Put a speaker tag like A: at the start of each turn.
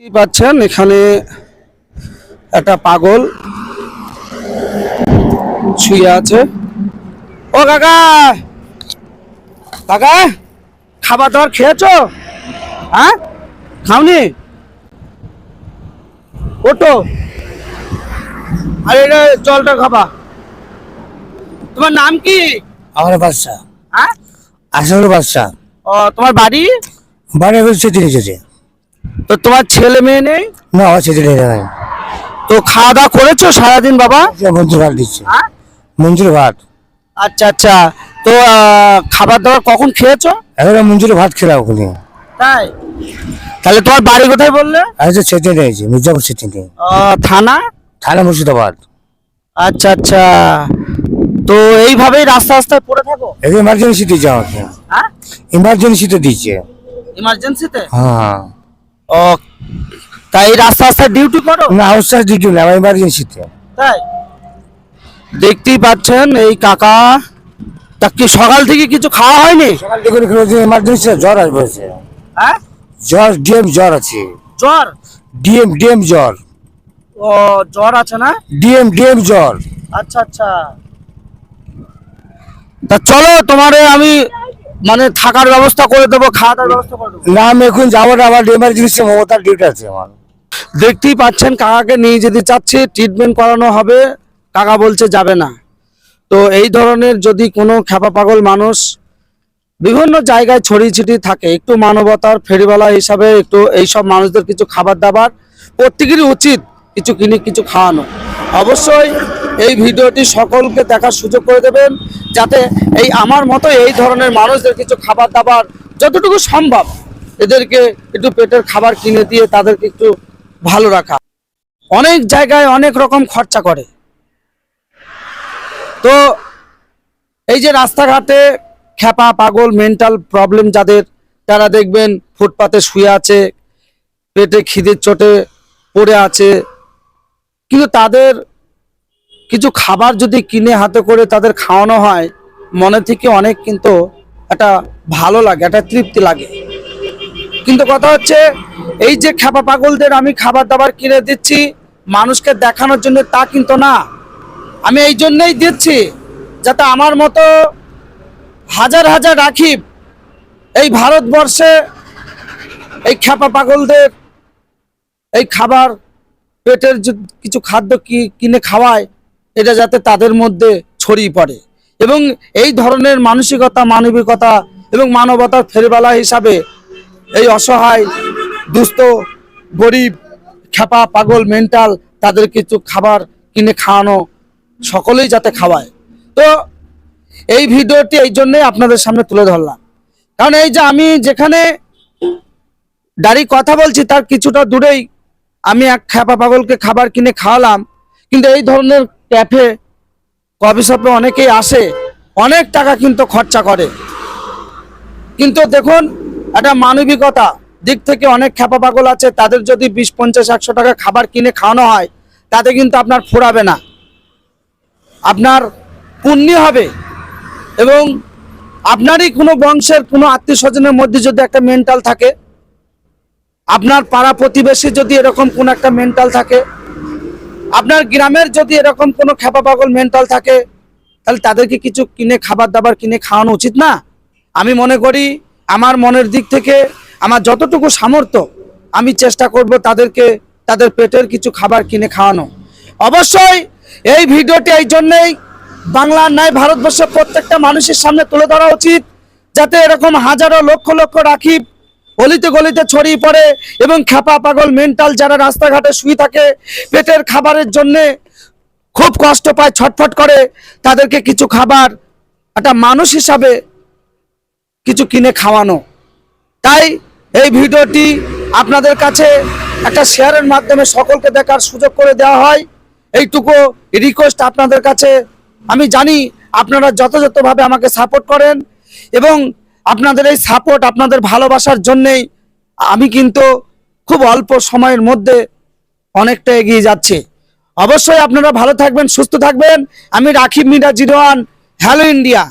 A: পাচ্ছেন এখানে একটা পাগল শুয়ে আছে। ও কাকা! কাকা খাবার দাবার খেয়েছো? হ্যাঁ? খাওনি? ওটো আরে এটা জলটা খাবা। তোমার নাম কি?
B: আমার বাচ্চা
A: হ্যাঁ?
B: আসল বাচ্চা
A: ও তোমার বাড়ি?
B: বাড়ি হচ্ছে যেতে
A: তো তোমার ছেলে মেয়ে নেই?
B: না আমার ছেলে নেই।
A: তো খাওয়া দাওয়া করেছ সারাদিন বাবা?
B: মঞ্জুর ভাত দিচ্ছে।
A: হ্যাঁ?
B: মঞ্জুর ভাত।
A: আচ্ছা আচ্ছা। তো খাবার দাবার কখন খেয়েছো?
B: এখন মঞ্জুর ভাত খেলাম ওখানে
A: তাই? তাহলে তোমার বাড়ি কোথায় বললে?
B: যে সেটি নিয়েছে মির্জাপুর সেটি নেই
A: থানা?
B: থানা মুর্শিদাবাদ।
A: আচ্ছা আচ্ছা। তো এইভাবেই রাস্তা রাস্তায় পড়ে থাকো?
B: এই ইমার্জেন্সি দিয়েছে আমাকে।
A: হ্যাঁ?
B: ইমার্জেন্সিতে দিচ্ছে
A: ইমার্জেন্সিতে
B: হ্যাঁ।
A: ও তাই রাস্তা রাস্তায় ডিউটি করো?
B: না আউটসাইড ডিউটি না ইমার্জেন্সিতে
A: তাই? দেখতেই পাচ্ছেন এই কাকা তা কি সকাল থেকে কিছু খাওয়া হয়নি?
B: সকাল থেকে কোনো যে ইমার্জেন্সি জ্বর আসবে
A: হ্যাঁ?
B: জ্বর ডিএম জ্বর আছে।
A: জ্বর?
B: ডিএম ডিএম জ্বর।
A: ও জ্বর আছে না?
B: ডিএম ডিএম জ্বর।
A: আচ্ছা আচ্ছা। তা চলো তোমারে আমি মানে থাকার ব্যবস্থা করে দেবো খাওয়া দাওয়ার ব্যবস্থা করে দেবো।
B: না আমি এখন যাব না আমার ইমার্জেন্সি মমতার ডিউটি আছে আমার।
A: দেখতেই পাচ্ছেন কাকাকে নিয়ে যেতে চাচ্ছি ট্রিটমেন্ট করানো হবে কাকা বলছে যাবে না। তো এই ধরনের যদি কোনো খ্যাপা পাগল মানুষ বিভিন্ন জায়গায় ছড়িয়ে ছিটিয়ে থাকে একটু মানবতার ফেরিওয়ালা হিসাবে একটু এইসব মানুষদের কিছু খাবার দাবার প্রত্যেকেরই উচিত কিছু কিনে কিছু খাওয়ানো। অবশ্যই এই ভিডিওটি সকলকে দেখার সুযোগ করে দেবেন, যাতে এই আমার মতো এই ধরনের মানুষদের কিছু খাবার দাবার যতটুকু সম্ভব এদেরকে একটু পেটের খাবার কিনে দিয়ে তাদেরকে একটু ভালো রাখা। অনেক জায়গায় অনেক রকম খরচা করে। তো এই যে রাস্তাঘাটে খ্যাপা, পাগল, মেন্টাল প্রবলেম যাদের, তারা দেখবেন ফুটপাতে শুয়ে আছে, পেটে খিদের চোটে পড়ে আছে কিন্তু তাদের কিছু খাবার যদি কিনে হাতে করে তাদের খাওয়ানো হয়, মনে থেকে অনেক কিন্তু একটা ভালো লাগে, একটা তৃপ্তি লাগে। কিন্তু কথা হচ্ছে, এই যে খ্যাপা পাগলদের আমি খাবার দাবার কিনে দিচ্ছি, মানুষকে দেখানোর জন্য তা কিন্তু না। আমি এই জন্যই দিচ্ছি, যাতে আমার মতো হাজার হাজার রাখিব। এই ভারতবর্ষে এই খ্যাপা পাগলদের এই খাবার পেটের কিছু খাদ্য কিনে খাওয়ায়, এটা যাতে তাদের মধ্যে ছড়িয়ে পড়ে। এবং এই ধরনের মানসিকতা, মানবিকতা এবং মানবতার ফেরিবালা হিসাবে এই অসহায়, দুস্থ, গরিব, খ্যাপা, পাগল, মেন্টাল তাদের কিছু খাবার কিনে খাওয়ানো সকলেই যাতে খাওয়ায়। তো এই ভিডিওটি এই জন্যই আপনাদের সামনে তুলে ধরলাম। কারণ এই যে আমি যেখানে দাঁড়িয়ে কথা বলছি, তার কিছুটা দূরেই আমি এক খ্যাপা পাগলকে খাবার কিনে খাওয়ালাম, কিন্তু এই ধরনের ক্যাফে কফি শপে অনেকেই আসে, অনেক টাকা কিন্তু খরচা করে। কিন্তু দেখুন, একটা মানবিকতা, দিক থেকে অনেক খ্যাপা পাগল আছে, তাদের যদি বিশ, পঞ্চাশ, একশো টাকা খাবার কিনে খাওয়ানো হয়, তাতে কিন্তু আপনার ফুরাবে না। আপনার পুণ্যি হবে এবং আপনারই কোনো বংশের কোনো আত্মীয় স্বজনের মধ্যে যদি একটা মেন্টাল থাকে আপনার পাড়া প্রতিবেশী যদি এরকম কোনো একটা মেন্টাল থাকে, আপনার গ্রামের যদি এরকম কোনো খেপা পাগল মেন্টাল থাকে, তাহলে তাদেরকে কিছু কিনে, খাবার দাবার কিনে খাওয়ানো উচিত না। আমি মনে করি, আমার মনের দিক থেকে আমার যতটুকু সামর্থ্য, আমি চেষ্টা করব তাদেরকে, তাদের পেটের কিছু খাবার কিনে খাওয়ানো। অবশ্যই, এই ভিডিওটি এই জন্যেই বাংলার ন্যায় ভারতবর্ষের প্রত্যেকটা মানুষের সামনে তুলে ধরা উচিত, যাতে এরকম হাজারো লক্ষ লক্ষ রাখি অলিতে গলিতে ছড়িয়ে পড়ে এবং খ্যাপা পাগল মেন্টাল যারা রাস্তাঘাটে শুয়ে থাকে, পেটের খাবারের জন্যে খুব কষ্ট পায়, ছটফট করে, তাদেরকে কিছু খাবার, একটা মানুষ হিসাবে কিছু কিনে খাওয়ানো। তাই এই ভিডিওটি আপনাদের কাছে একটা শেয়ারের মাধ্যমে সকলকে দেখার সুযোগ করে দেওয়া হয়। এইটুকু রিকোয়েস্ট আপনাদের কাছে। আমি জানি আপনারা যথাযথভাবে আমাকে সাপোর্ট করেন এবং আপনাদের এই সাপোর্ট আপনাদের ভালোবাসার জন্যেই আমি কিন্তু খুব অল্প সময়ের মধ্যে অনেকটা এগিয়ে যাচ্ছে। অবশ্যই আপনারা ভালো থাকবেন, সুস্থ থাকবেন। আমি রাখিব মিরা জিরোয়ান হ্যালো ইন্ডিয়া